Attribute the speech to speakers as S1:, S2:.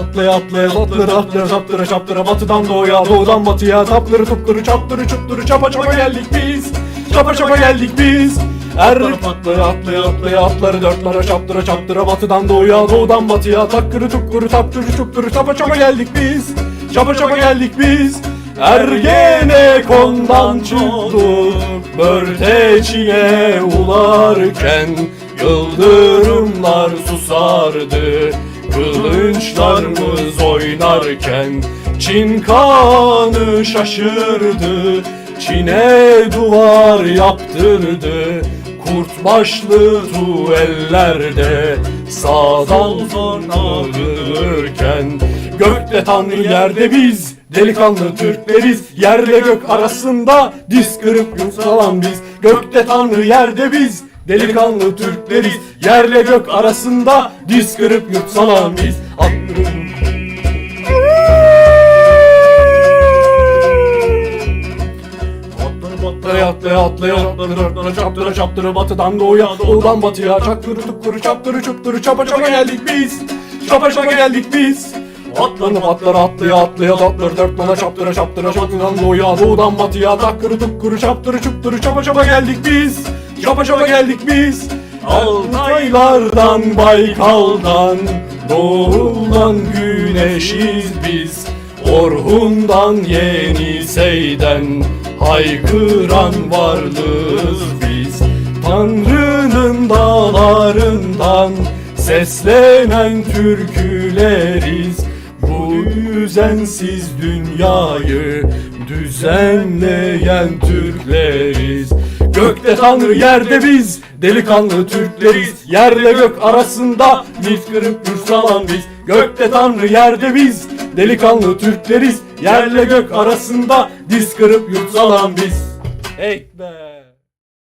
S1: Atlaya atlaya atlara atlara şaptıra şaptıra batıdan doğuya doğudan batıya. Tapları tupları çaptırı çuptırı çapa çapa geldik biz. Çapa çapa geldik biz. Er atlaya atlaya atlaya. Atları dörtlere şaptıra çaptıra. Batıdan doğuya doğudan batıya. Takkırı tukkırı taptırı çuptırı çapa çapa geldik biz. Çapa çapa geldik biz. Ergenekon'dan çıktık. Börteçine ularken Yıldırımlar susardı Kılıçlarımız oynarken Çin kanı şaşırdı Çin'e duvar yaptırdı. Kurt başlı tuellerde Sağdan sonra dönürken Gökte tanrı yerde biz Delikanlı Türkleriz. Yerle gök arasında Diz kırıp yumsalan biz Gökte tanrı yerde biz Delikanlı Türkleriz Yerle gök arasında Diz kırıp yurtsalan biz Aklım Atlaya atlaya atlaya atlaya atlaya çaptıra çaptıra batıdan doğuya doğudan batıya. Çaktırı tukkuru çaptırı çupturu çapa çapa geldik biz. Çapa çapa geldik biz. Atlanıp atlara atlaya atlaya tatları dört nala çaptıra çaptıra batıdan doğuya doğudan batıya. Takkırı tukkuru çaptırı çupturu çapa çapa geldik biz çapa çapa geldik biz. Altaylardan Baykal'dan Doğudan güneşiz biz. Orhun'dan Yenisey'den Haykıran varlığız biz. Tanrı'nın dağlarından Seslenen türküleriz. Bu düzensiz dünyayı Düzenleyen Türkleriz Gökte Tanrı yerde biz Delikanlı Türkleriz. Yerle gök arasında Biz kırıp yursalan biz. Gökte Tanrı yerde biz Delikanlı Türkleriz. Yerle gök arasında Diz kırıp yurtsalan biz. Be